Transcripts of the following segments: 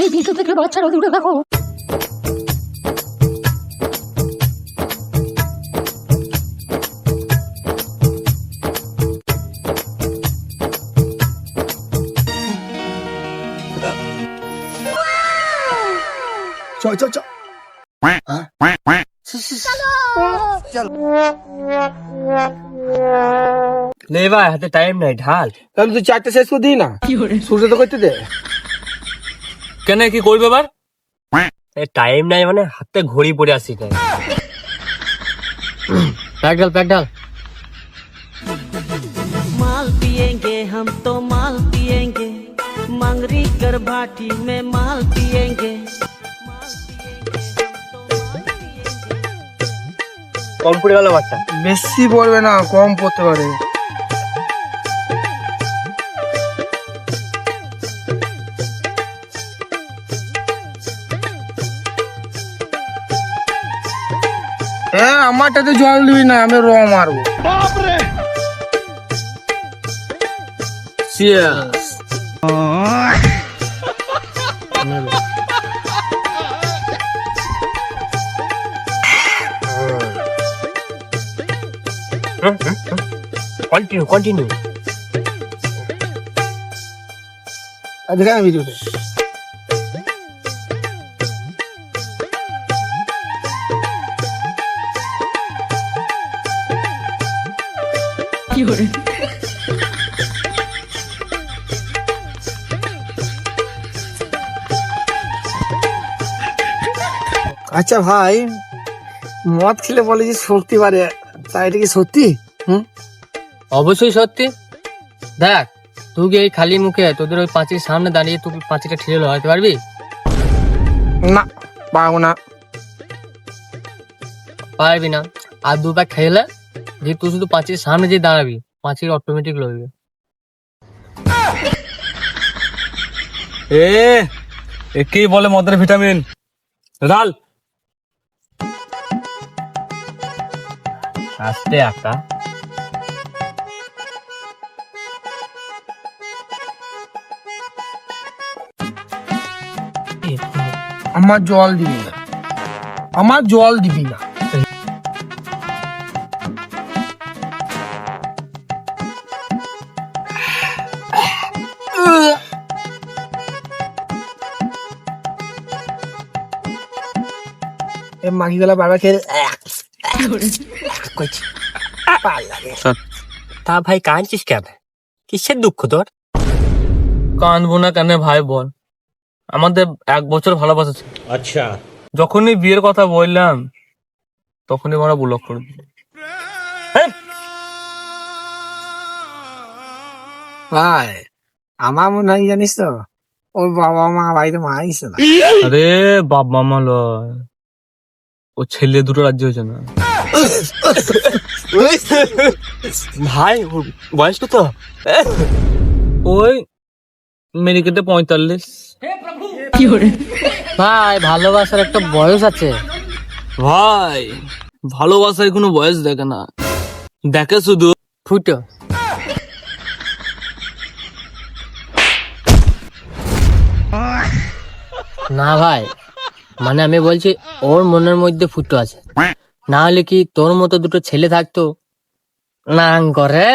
এই ভিতর থেকে বাচ্চারা দূরে দেখো। চ চ চ লে ভাই হাতে টাইম নাই ঢাল। তাহলে তুই চারটে শেষ করে দিই না? সূর্য তো করতে দে। কেন কি করবে এবার টাইম নাই মানে হাতে ঘড়ি পড়ে আসি তাই প্যাক ঢাল প্যাক ঢাল माल पिएंगे हम तो माल पिएंगे मंगरी कर भाटी में माल पिएंगे কম পড়ে গেল বাচ্চা বেশি পড়বে না কম পড়তে পারে হ্যাঁ আমারটাতে জল দিবি না আমি র মারবো। কন্টিনিউ কন্টিনিউ দেখা ভিডিওতে আচ্ছা ভাই মদ খেলে বলে যে শক্তি বাড়ে তা এটা কি সত্যি? হুম? অবশ্যই সত্যি। দেখ তুই কি এই খালি মুখে তোদের ওই পাঁচির সামনে দাঁড়িয়ে তুই পাঁচিটা ঠেলে লড়াইতে পারবি? না পারব না। পারবি না। আর দু প্যাক খেলে যে তুই শুধু পাঁচির সামনে যে দাঁড়াবি পাঁচির অটোমেটিক লড়বে। এ একেই বলে মদের ভিটামিন? রাল আস্তে আঁকা। আমার জল দিবি না। আমার জল দিবি না। মাগি গেলা বারবার খেয়ে কইছি। তা ভাই কাঁদছিস কেন? কিসের দুঃখ তোর? কাঁদবো না কেন ভাই বল আমাদের এক বছর ভালোবাসা ছিল। আচ্ছা। যখনই বিয়ের কথা বললাম তখনই ব্লক করে দিল। ভাই আমার মনে হয় জানিস তো ওর বাবা মা বাড়িতে মারিস আরে বাবা মা লয় ও ছেলে দুটো রাজ্য হয়েছে না। ভাই ওর বয়স কত? ওই মেডিকেটে পঁয়তাল্লিশ। ভাই ভালোবাসার একটা বয়স আছে। ভাই ভালোবাসায় কোনো বয়স দেখে না। দেখে শুধু। ফুটো। না ভাই মানে আমি বলছি ওর মনের মধ্যে ফুটো আছে। না হলে কি তোর মতো দুটো ছেলে থাকতো? নাং করে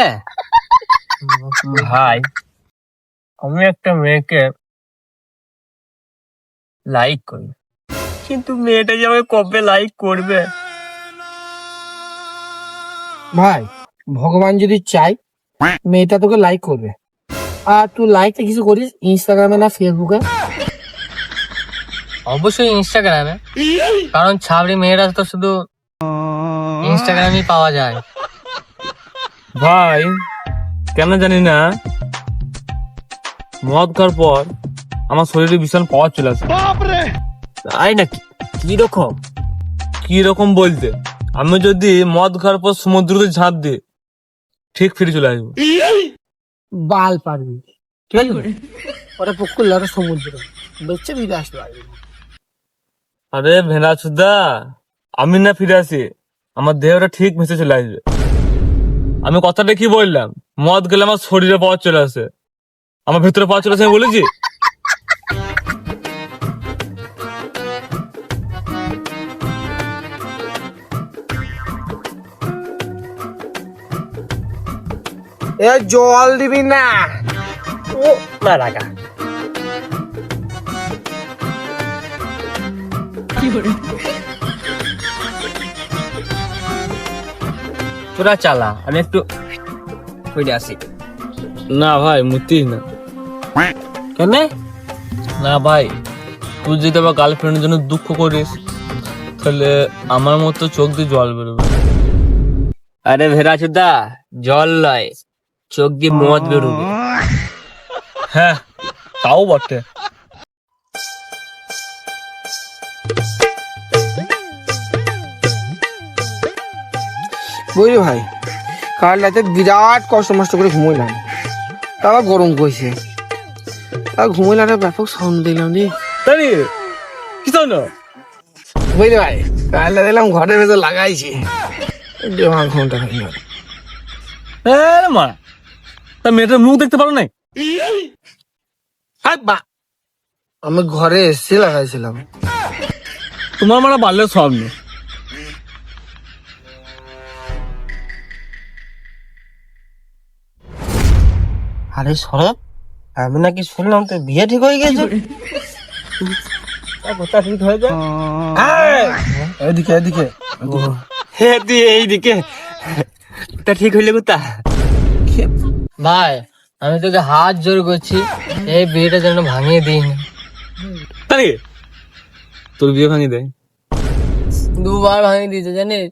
ভাই আমি একটা মেয়েকে লাইক করি। কিন্তু মেয়েটা যে আমাকে কবে লাইক করবে? ভাই ভগবান যদি চাই মেয়েটা তোকে লাইক করবে। আর তুই লাইকটা কিছু করিস ইনস্টাগ্রামে না ফেসবুকে অবশ্যই ইনস্টাগ্রামে কারণ ছাবড়ি মেয়েরা তো শুধু ইনস্টাগ্রামই পাওয়া যায়। ভাই কেন জানি না মদ খাওয়ার পর আমার শরীরে ভীষণ পাওয়ার চলে আসে। তাই নাকি কি রকম? কি রকম বলতে? আমি যদি মদ খাওয়ার পর সমুদ্রতে ঝাঁপ দিই ঠিক ফিরে চলে আসব। বাল পারবি। ঠিক আছে ওটা পুকুর ওটা সমুদ্র। বেচে ফিরে আসতে পারবি আরে ভেড়া সুদা আমি না ফিরে আসি আমার দেহটা ঠিক মেসে চলে আসবে। আমি কথাটা কি বললাম? মদ গেলে আমার শরীরে পাওয়া চলে আসে। আমার ভিতরে পাওয়া চলে আসে আমি বলেছি? এ জল দিবি না। ও কি তোরা চালা আমি একটু ফিরে আসি। না ভাই মুতিস না। কেন? না ভাই তুই যদি আবার গার্লফ্রেন্ডের জন্য দুঃখ করিস তাহলে আমার মতো চোখ দিয়ে জল বেরোবে। আরে ভেরা চুদা জল লয় চোখ দিয়ে মদ বেরোবে। হ্যাঁ তাও বটে। বুঝলি ভাই? কাল রাতে বিরাট কষ্ট মষ্ট করে ঘুমোইলাম। তারপর গরম করছে তা ঘুমোইলাম ব্যাপক সাউন্ড দিলাম রে। তাই কি না বুঝলি ভাই কাল রাতে দিলাম ঘরের ভেতর লাগাইছি। ঘণ্টা মা তা মেয়েটার মুখ দেখতে পারো নাই? আর আমি ঘরে এসে লাগাইছিলাম। তোমার মানে বাল্যের স্বপ্ন। আরে শরৎ আমি নাকি শুনলাম তো বিয়ে ঠিক হয়ে গেছে। কথা ঠিক হয়ে যায়। এদিকে এদিকে তুই এইদিকে। তা ঠিক হইলে কোথা ভাই আমি তোকে হাত জোর করছি এই বিয়েটা যেন ভাঙিয়ে দিই তাই তোর বিয়ে ভাঙি দেয়। দুবার ভাঙিয়ে দিয়েছে জানিস?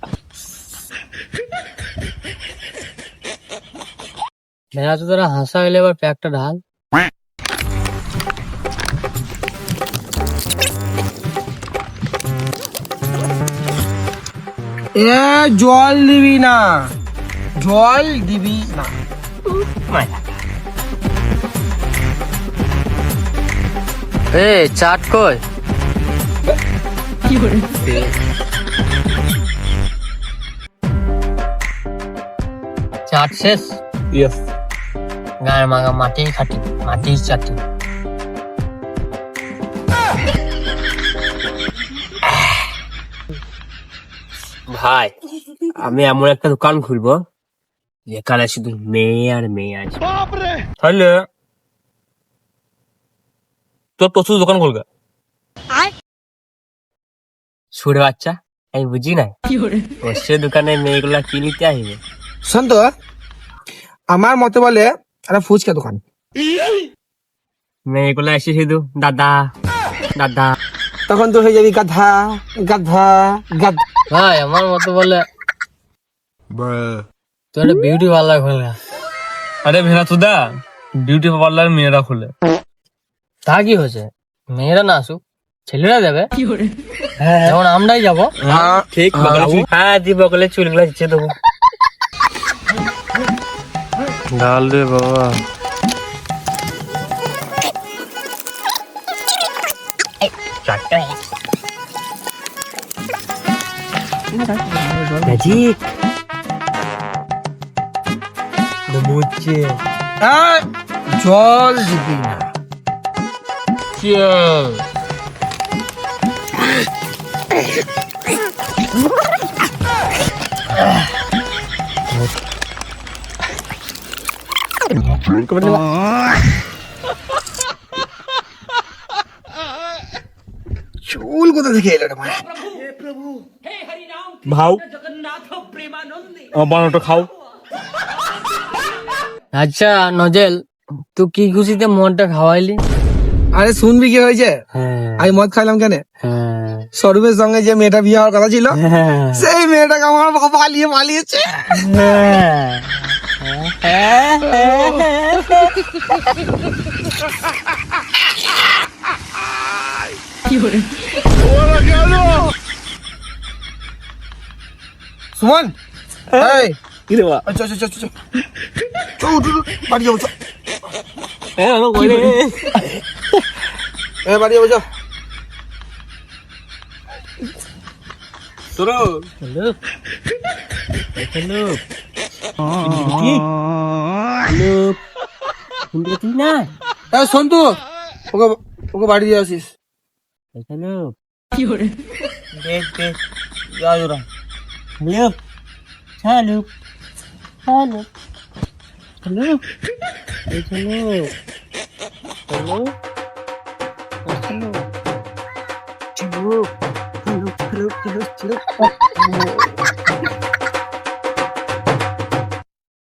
মেরা তো তোরা হাসা হইলে এবার প্যাকটা ঢাল এ জল দিবি না জল দিবি না এ চাট কই চাট শেষ ইয়েস গায়ের মাগা মাটি খাটি মাটি চাটি ভাই আমি এমন একটা দোকান খুলবো যেখানে শুধু মেয়ে আর মেয়ে আছে। তাহলে তোর প্রচুর দোকান খুলবে সুরে বাচ্চা আমি বুঝি না অবশ্যই দোকানে মেয়েগুলা কি নিতে আসবে। শোন তো আমার মতে বলে একটা ফুচকা দোকান। মেয়েগুলা এসে শুধু দাদা দাদা। তখন তো হয়ে যাবি গাধা গাধা গাধা। ভাই আমার মতো বলে। তোর বিউটি পার্লার খোলা। আরে ভেনা তুদা বিউটি পার্লার মেয়েরা খুলে। তা কি হয়েছে? মেয়েরা না আসুক ছেলেরা যাবে। যেমন আমরাই যাব ঠিক হ্যাঁ দি বকলে চুলগুলো দিচ্ছে দেবো। ডাল রে বাবা। ম্যাজিক এই, জল দিবি না। চুল কোথা থেকে এলো রে ভাও। বানানোটা খাও। আচ্ছা নজেল তুই কি খুশিতে মনটা খাওয়াইলি? আরে শুনবি কি হয়েছে? হ্যাঁ। আমি মদ খাইলাম কেন? হ্যাঁ। সরুপের সঙ্গে যে মেয়েটা বিয়ে হওয়ার কথা ছিল সেই মেয়েটাকে আমার বাবা পালিয়ে পালিয়েছে। সুমন এই কি রে বা চল চল চল চল চল উঠ, উঠ, উঠ, বাড়ি যাব চল এ বাবা কই রে এ বাড়ি যাব চল তোরা হ্যালো হ্যালো হ্যালো শুনতে পাচ্ছিস না? এ শোন তো ওকে ওকে বাড়ি দিয়ে আসিস। হ্যালো দেখ দেখ যা জোরা hello? Hello? Hello? Hello? Hello? Hello? Hello? চলো চলো চলো চলো চলো